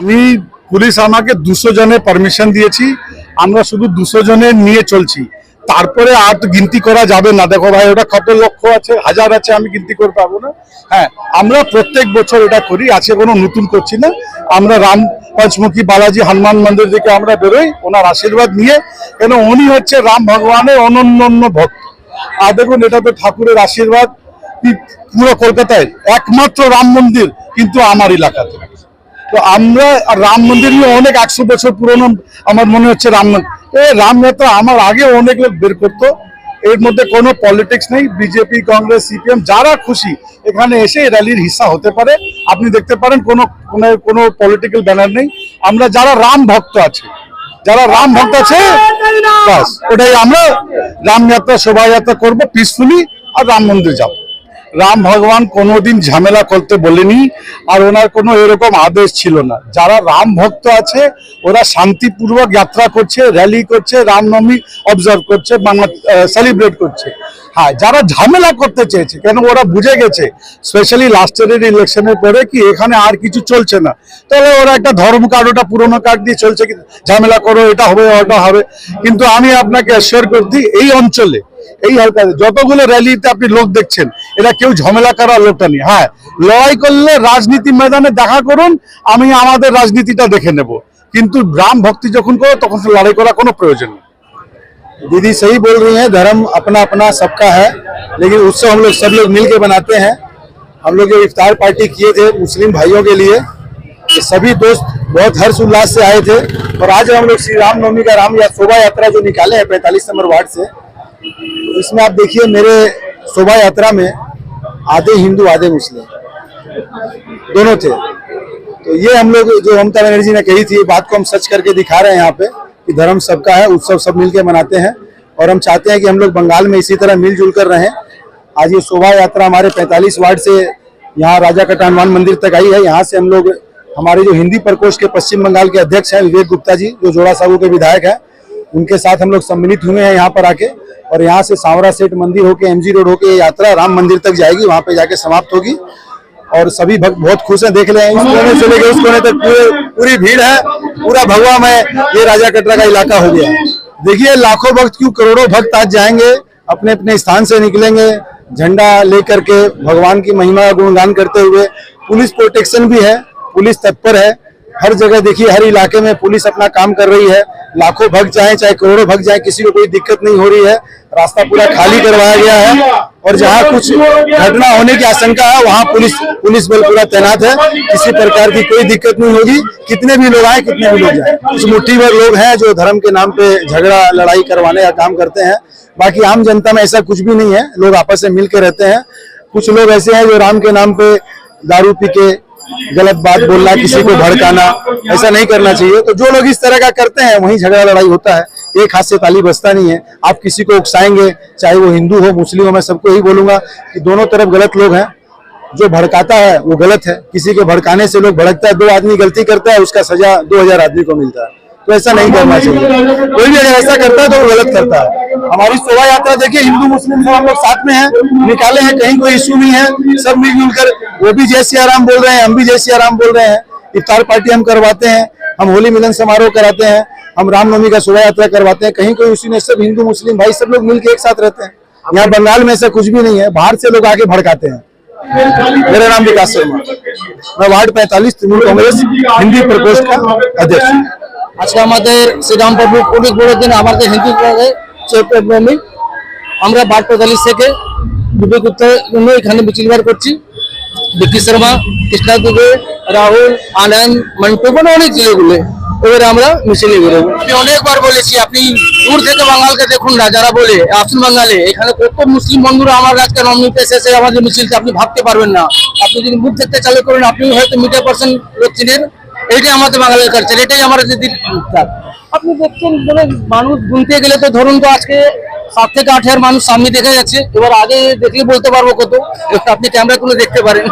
আমি পুলিশ আমাকে দুশো জনের পারমিশন দিয়েছি। আমরা শুধু দুশো জনের নিয়ে চলছি। তারপরে আর তো গিনতি করা যাবে না। দেখো ভাই, ওটা কত লক্ষ আছে? হাজার আছে, আমি গিনতি করে পাবো না। হ্যাঁ আমরা প্রত্যেক বছর এটা করি আছে কোনো নতুন করছি না। আমরা রাম পঞ্চমুখী বালাজি হনুমান মন্দির থেকে আমরা বেরোই, ওনার আশীর্বাদ নিয়ে। কেন, উনি হচ্ছে রাম ভগবানের অনন্য ভক্ত। আর দেখুন, এটা তো ঠাকুরের আশীর্বাদ, পুরো কলকাতায়। একমাত্র রাম মন্দির কিন্তু আমার এলাকাতে। তো আমরা রাম মন্দির নিয়ে অনেক একশো বছর পুরনো আমার মনে হচ্ছে রাম মন্দির। এ রামযাত্রা আমার আগে অনেক লোক বের করতো। এর মধ্যে কোনো পলিটিক্স নেই। বিজেপি, কংগ্রেস, সিপিএম, যারা খুশি এখানে এসে র্যালির হিসা হতে পারে। আপনি দেখতে পারেন কোনো কোনো কোনো পলিটিক্যাল ব্যানার নেই। আমরা যারা রাম ভক্ত আছে, যারা রাম ভক্ত আছে ওটাই আমরা রামযাত্রা শোভাযাত্রা করব পিসফুলি আর রাম মন্দির যাব। রাম ভগবান কোনোদিন ঝামেলা করতে বলেনি আর ওনার কোনো এরকম আদেশ ছিল না। যারা রাম ভক্ত আছে, ওরা শান্তিপূর্বক যাত্রা করছে র্যালি করছে, রামনবমী অবজার্ভ করছে, বাংলা সেলিব্রেট করছে। হ্যাঁ যারা ঝামেলা করতে চেয়েছে, কেন ওরা বুঝে গেছে? স্পেশালি লাস্টের ইলেকশনের পরে কি এখানে আর কিছু চলছে না? তাহলে ওরা একটা ধর্ম কার্ড ওটা পুরোনো কার্ড দিয়ে চলছে ঝামেলা করো, এটা হবে, ওটা হবে। কিন্তু আমি আপনাকে শেয়ার করছি, এই অঞ্চলে এই হালকা যতগুলো র্যালিতে আপনি লোক দেখছেন এরা কেউ ঝামেলা করার লোকটা নেই হ্যাঁ লড়াই করলে রাজনীতি ময়দানে দেখা করুন আমি আমাদের রাজনীতিটা দেখে নেব কিন্তু রাম ভক্তি যখন করো তখন তো লড়াই করার কোনো প্রয়োজন নেই दीदी सही बोल रही हैं धर्म अपना अपना सबका है लेकिन उत्सव हम लोग सब लोग मिल के बनाते हैं हम लोग जो इफ्तार पार्टी किए थे मुस्लिम भाइयों के लिए ये सभी दोस्त बहुत हर्ष उल्लास से आए थे और आज हम लोग श्री राम नवमी का राम या शोभा यात्रा जो निकाले हैं पैंतालीस नंबर वार्ड से तो इसमें आप देखिए, मेरे शोभा यात्रा में आधे हिंदू, आधे मुस्लिम दोनों थे। तो ये हम लोग, जो ममता बनर्जी ने कही थी बात को हम सच करके दिखा रहे हैं यहाँ पे कि धर्म सबका है, उत्सव सब मिलके मनाते हैं और हम चाहते हैं कि हम लोग बंगाल में इसी तरह मिलजुल कर रहें। आज ये शोभा यात्रा हमारे 45 वार्ड से यहाँ राजा कटा हनुमान मंदिर तक आई है। यहाँ से हम लोग, हमारे जो हिंदी प्रकोष्ठ के पश्चिम बंगाल के अध्यक्ष हैं विवेक गुप्ता जी, जो जोड़ा साहू के विधायक हैं उनके साथ हम लोग सम्मिलित हुए हैं यहाँ पर आके और यहाँ से सांवरा सेठ मंदिर होके एमजी रोड होके यात्रा राम मंदिर तक जाएगी, वहाँ पे जाके समाप्त होगी। और सभी भक्त बहुत खुश हैं, देख रहे हैं, इस कोने से लेकर उस कोने तक पूरे, पूरी भीड़ है, पूरा भगवा में ये राजा कटरा का इलाका हो गया देखिए, लाखों भक्त क्यों करोड़ों भक्त आज जाएँगे अपने अपने स्थान से निकलेंगे, झंडा लेकर के भगवान की महिमा का गुणगान करते हुए। पुलिस प्रोटेक्शन भी है, पुलिस तत्पर है हर जगह देखिए, हर इलाके में पुलिस अपना काम कर रही है। लाखों भक्त जाए, चाहे करोड़ों भक्त जाए, किसी को कोई दिक्कत नहीं हो रही है। रास्ता पूरा खाली करवाया गया है और जहाँ कुछ घटना होने की आशंका है, वहाँ पुलिस पुलिस बल पूरा तैनात है। किसी प्रकार की कोई दिक्कत नहीं होगी। कितने भी लोग आए, कितने भी लोग जाए। कुछ मुठ्ठी भर लोग हैं जो धर्म के नाम पे झगड़ा, लड़ाई करवाने का काम करते हैं। बाकी आम जनता में ऐसा कुछ भी नहीं है। लोग आपस में मिल रहते हैं। कुछ लोग ऐसे हैं जो राम के नाम पे दारू पी के गलत बात बोलना, किसी को भड़काना, ऐसा नहीं करना चाहिए। तो जो लोग इस तरह का करते हैं, वहीं झगड़ा लड़ाई होता है। एक हाथ से ताली बजता नहीं है। आप किसी को उकसाएँगे, चाहे वो हिंदू हो, मुस्लिम हो, मैं सबको यही बोलूँगा कि दोनों तरफ़ गलत लोग हैं। जो भड़काता है, वो गलत है। किसी के भड़काने से लोग भड़कता है, दो आदमी गलती करता है, उसका सजा दो हज़ार आदमी को मिलता है। तो ऐसा नहीं करना चाहिए। कोई भी अगर ऐसा करता है तो वो गलत करता है। हमारी शोभा यात्रा देखिए हिंदू मुस्लिम सब हम लोग साथ में हैं निकाले हैं कहीं कोई इश्यू नहीं है सब मिलजुल कर वो भी जय सिया राम बोल रहे हैं हम भी जय सिया राम बोल रहे हैं। इफ्तार पार्टी हम करवाते हैं हम होली मिलन समारोह कराते हैं हम रामनवमी का शोभा यात्रा करवाते हैं कहीं कोई इशू नहीं सब हिंदू मुस्लिम भाई सब लोग मिलकर एक साथ रहते हैं। यहाँ बंगाल में ऐसा कुछ भी नहीं है बाहर से लोग आके भड़काते हैं। मेरा नाम विकास शर्मा। मैं वार्ड पैंतालीस तृणमूल कांग्रेस हिंदी प्रकोष्ठ का अध्यक्ष हूँ। আজকে আমাদের শ্রীরামপ্রভু অনেক বড় দিন আমাদের হিন্দু চৈত্রভূমি আমরা বাট পঁয়তাল্লিশ থেকে বিবেক উত্তর এখানে মিছিল বার করছি। বিকি শর্মা, কৃষ্ণা দুবে, রাহুল, আনন্দ, মন্টু মানে অনেক ছেলেগুলো। এবারে আমরা মিছিলে বেরোবো। আমি অনেকবার বলেছি, আপনি দূর থেকে বাঙালকে দেখুন না, যারা বলে আসুন বাঙালি, এখানে কত মুসলিম বন্ধুরা আমার আজকে নমনীতে এসেছে আমাদের মিছিলটা আপনি ভাবতে পারবেন না। আপনি যদি মুখ দেখতে চালু করেন আপনি হয়তো মিডিয়া পার্সেন্ট লোক চিনেন। এইটাই আমাদের বাঙালির কালচার এটাই আমার দিদির। আপনি দেখছেন মানে মানুষ গুনতে গেলে তো ধরুন তো আজকে সাত থেকে আট হাজার মানুষ সামনে দেখা যাচ্ছে, এবার আগে দেখলে বলতে পারব কত আপনি ক্যামেরা তুলে দেখতে পারেন